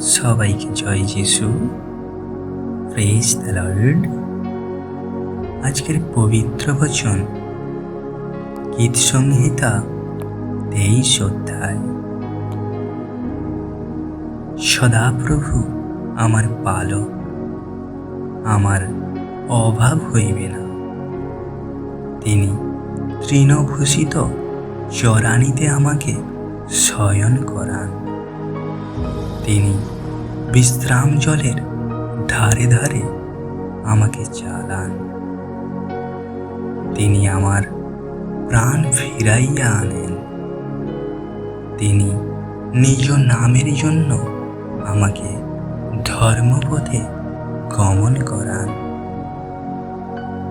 সবাইকে জয় যিশু। Praise the Lord আজকের পবিত্র বচন গীত সংহিতা তেইশ অধ্যায়। সদাপ্রভু আমার পালক, আমার অভাব হইবে না। তিনি তৃণভূষিত চরানিতে আমাকে শয়ন করান। তিনি বিশ্রাম জলের ধারে ধারে আমাকে চালান। তিনি আমার প্রাণ ফিরাইয়া আনেন। তিনি নিজ নামের জন্য আমাকে ধর্মপথে গমন করান।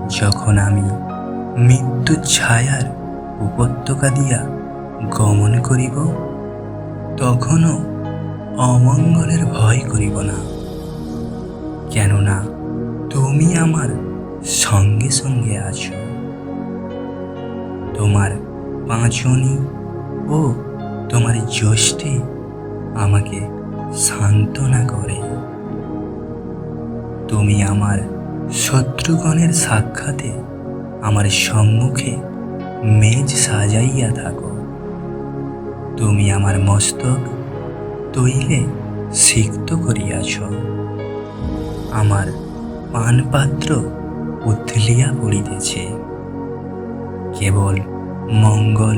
যখন আমি মৃত্যু ছায়ার উপত্যকা দিয়া গমন করিব, তখনও অমঙ্গলের ভয় করিব না। কেননা তুমি আমার সঙ্গে সঙ্গে আছো। তোমার পাঁচনি ও তোমার জ্যৈষ্ঠে আমাকে সান্ত্বনা করে। তুমি আমার শত্রুগণের সাক্ষাতে আমার সম্মুখে মেজ সাজাইয়া থাকো। তুমি আমার মস্তক তৈলে সিক্ত করিয়াছ। আমার পানপাত্র উথলিয়া পড়িতেছে। কেবল মঙ্গল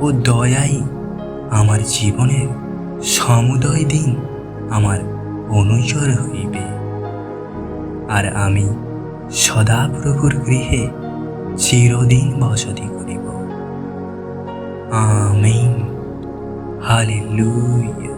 ও দয়াই আমার জীবনের সমুদয় দিন আমার অনুচর হইবে। আর আমি সদাপ্রভুর গৃহে চিরদিন বসতি করিব। আমেন। হালেলুয়া।